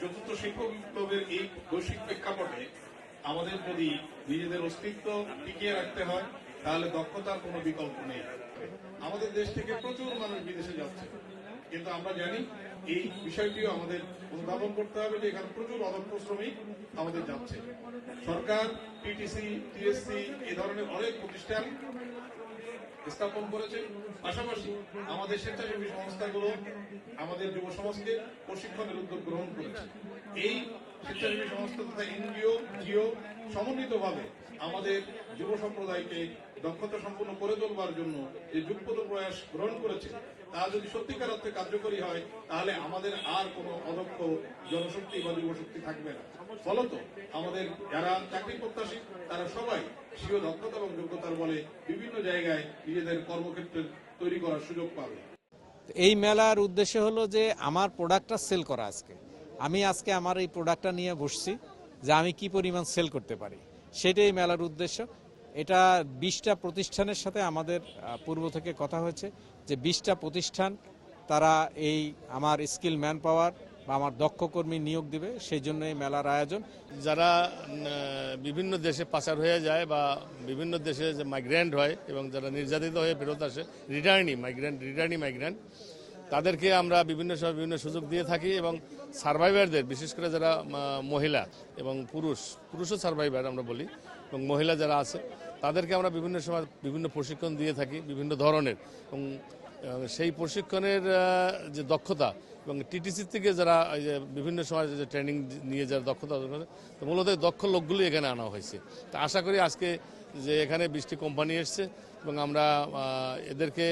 চতুর্থ শিল্প বিপ্লবের এই বৈশ্বিক প্রেক্ষাপটে আমাদের যদি নিজেদের অস্তিত্ব টিকিয়ে রাখতে হয়, তাহলে দক্ষতার কোনো বিকল্প নেই। আমাদের দেশ থেকে প্রচুর মানুষ বিদেশে যাচ্ছে। কিন্তু আমরা জানি এই বিষয়টিও আমাদের অনুধাবন করতে হবে যে এখানে প্রচুর অদক্ষ শ্রমিক আমাদের যাচ্ছে। সরকার পিটিসি টিএসসি এ ধরনের অনেক প্রতিষ্ঠান স্থাপন করেছে পাশাপাশি আমাদের স্বেচ্ছাসেবী সংস্থাগুলো আমাদের যুব সমাজকে প্রশিক্ষণের উদ্যোগ গ্রহণ করেছে। এই স্বেচ্ছাসেবী সংস্থা তথা এনজিও, জিও সমন্বিতভাবে আমাদের যুব সম্প্রদায়কে দক্ষতা সম্পন্ন করে তোলবার জন্য যে যুগপত প্রয়াস গ্রহণ করেছে তা যদি সত্যিকার অর্থে কার্যকরী হয়, তাহলে আমাদের আর কোনো অদক্ষ জনশক্তি বা যুবশক্তি থাকবে না। ফলত আমাদের যারা চাকরি প্রত্যাশী, তারা সবাই স্বীয় দক্ষতা এবং যোগ্যতার বলে বিভিন্ন জায়গায় নিজেদের কর্মক্ষেত্রে তৈরি করার সুযোগ পাবে। এই মেলার উদ্দেশ্য হলো যে আমার প্রোডাক্টটা সেল করা আজকে। আমি আজকে আমার এই প্রোডাক্টটা নিয়ে বসছি যে আমি কি পরিমাণ সেল করতে পারি। সেটাই মেলার উদ্দেশ্য। এটা বিশটা প্রতিষ্ঠানের সাথে আমাদের পূর্ব থেকে কথা হয়েছে যে বিশটা প্রতিষ্ঠান তারা এই আমার স্কিল ম্যান পাওয়ার বা আমার দক্ষ কর্মী নিয়োগ দিবে, সেই জন্য এই মেলার আয়োজন। যারা বিভিন্ন দেশে পাচার হয়ে যায় বা বিভিন্ন দেশে যে মাইগ্রেন্ট হয় এবং যারা নির্যাতিত হয়ে ফেরত আসে রিটার্নি মাইগ্রেন্ট রিটার্নি মাইগ্রেন্ট তাদেরকে আমরা বিভিন্ন সময় বিভিন্ন সুযোগ দিয়ে থাকি এবং সার্ভাইভারদের বিশেষ করে যারা মহিলা এবং পুরুষ, পুরুষও সার্ভাইভার আমরা বলি এবং মহিলা যারা আছে, তাদেরকে আমরা বিভিন্ন সময় বিভিন্ন প্রশিক্ষণ দিয়ে থাকি, বিভিন্ন ধরনের। এবং সেই প্রশিক্ষণের যে দক্ষতা এবং টিটিসি থেকে যারা বিভিন্ন সময় যে ট্রেনিং নিয়ে যারা দক্ষতা তো মূলত দক্ষ লোকগুলি এখানে আনা হয়েছে। তা আশা করি আজকে যে এখানে বৃষ্টি কোম্পানি এসছে এবং আমরা এদেরকে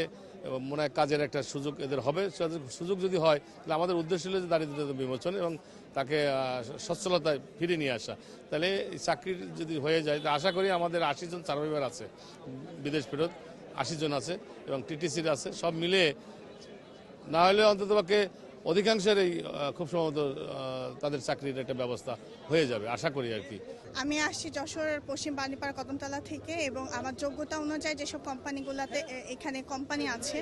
মনে হয় কাজের একটা সুযোগ এদের হবে। সুযোগ যদি হয়, তাহলে আমাদের উদ্দেশ্য হলো যে দারিদ্রতা বিমোচন এবং তাকে সচ্ছলতায় ফিরে নিয়ে আসা। তাহলে এই চাকরির যদি হয়ে যায়, তা আশা করি আমাদের আশি জন সার্ভাইভার আছে, বিদেশ ফেরত, আশি জন আছে এবং টিটিসির আছে, সব মিলে না হলে অন্তত পক্ষে অধিকাংশের এই খুব সম্ভবত তাদের চাকরির একটা ব্যবস্থা হয়ে যাবে, আশা করি আর কি। আমি আসছি যশোর পশ্চিম বাণীপাড়া কদমতলা থেকে এবং আমার যোগ্যতা অনুযায়ী যেসব কোম্পানিগুলোতে এখানে কোম্পানি আছে,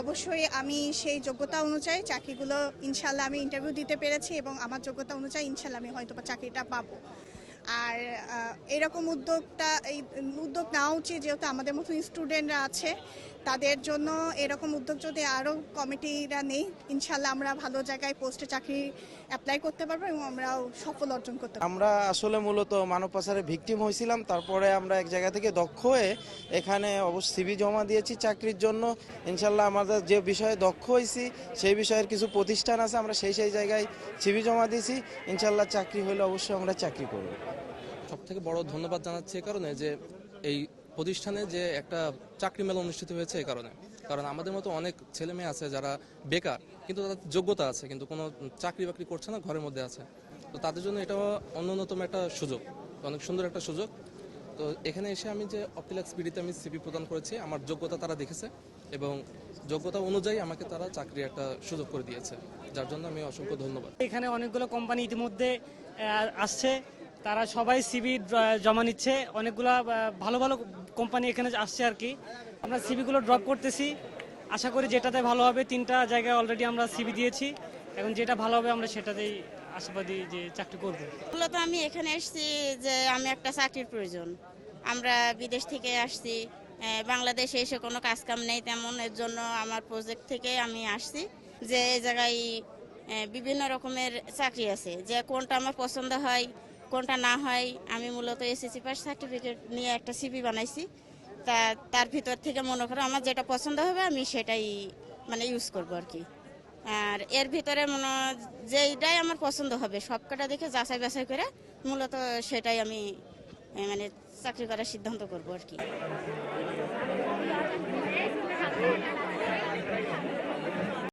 অবশ্যই আমি সেই যোগ্যতা অনুযায়ী চাকরিগুলো, ইনশাল্লাহ আমি ইন্টারভিউ দিতে পেরেছি এবং আমার যোগ্যতা অনুযায়ী ইনশাল্লাহ আমি হয়তো চাকরিটা পাবো। আর এরকম উদ্যোগটা, এই উদ্যোগ নেওয়া উচিত যেহেতু আমাদের মতন স্টুডেন্টরা আছে, তাদের জন্য এরকম উদ্যোগ যদি আরও কমিটিরা নেই, ইনশাল্লাহ আমরা ভালো জায়গায় পোস্টে চাকরি অ্যাপ্লাই করতে পারব এবং আমরাও সফল অর্জন করতে পারব। আমরা আসলে মূলত মানব পাচারে ভিকটিম হয়েছিলাম, তারপরে আমরা এক জায়গা থেকে দক্ষ হয়ে এখানে অবশ্য সিবি জমা দিয়েছি চাকরির জন্য। ইনশাল্লাহ আমাদের যে বিষয়ে দক্ষ হয়েছি, সেই বিষয়ের কিছু প্রতিষ্ঠান আছে, আমরা সেই সেই জায়গায় সিবি জমা দিয়েছি। ইনশাল্লাহ চাকরি হলে অবশ্যই আমরা চাকরি করব। সব থেকে বড় ধন্যবাদ জানাচ্ছি এই কারণে যে এই প্রতিষ্ঠানে যে একটা চাকরি মেলা অনুষ্ঠিত হয়েছে এই কারণে। কারণ আমাদের মতো অনেক ছেলে মেয়ে আছে যারা বেকার, কিন্তু তাদের যোগ্যতা আছে, কিন্তু কোনো চাকরি বাকরি করছে না, ঘরের মধ্যে আছে। তো তাদের জন্য এটা অন্যতম একটা সুযোগ, অনেক সুন্দর একটা সুযোগ। তো এখানে এসে আমি যে অপটিলাক্স বিডিতে আমি সিপি প্রদান করেছি, আমার যোগ্যতা তারা দেখেছে এবং যোগ্যতা অনুযায়ী আমাকে তারা চাকরি একটা সুযোগ করে দিয়েছে। যার জন্য আমি অসংখ্য ধন্যবাদ। এখানে অনেকগুলো কোম্পানি ইতিমধ্যে আসছে। তারা সবাই সিবি জমা নিচ্ছে। অনেকগুলো ভালো ভালো কোম্পানি এখানে আসছে আর কি। আমরা সিবিগুলো ড্রপ করতেছি। আশা করি যেটাতে ভালো হবে, তিনটা জায়গায় অলরেডি আমরা সিবি দিয়েছি। এখন যেটা ভালো হবে, আমরা সেটাতেই আশাবাদী যে চাকরি করব। মূলত আমি এখানে এসেছি যে আমি একটা চাকরির প্রয়োজন। আমরা বিদেশ থেকে আসছি বাংলাদেশে এসে কোনো কাজ কাম নেই তেমন। এর জন্য আমার প্রজেক্ট থেকে আমি আসছি যে এই জায়গায় বিভিন্ন রকমের চাকরি আছে। যে কোনটা আমার পছন্দ হয় কোনটা না হয়, আমি মূলত এসএসসি পাস সার্টিফিকেট নিয়ে একটা সিবি বানাইছি। তা, তার ভিতর থেকে মনে করো আমার যেটা পছন্দ হবে, আমি সেটাই মানে ইউজ করব আর কি। আর এর ভিতরে মনে যেইটাই আমার পছন্দ হবে, সবকটা দেখে যাচাই বাছাই করে মূলত সেটাই আমি মানে চাকরি করার সিদ্ধান্ত করব আর কি।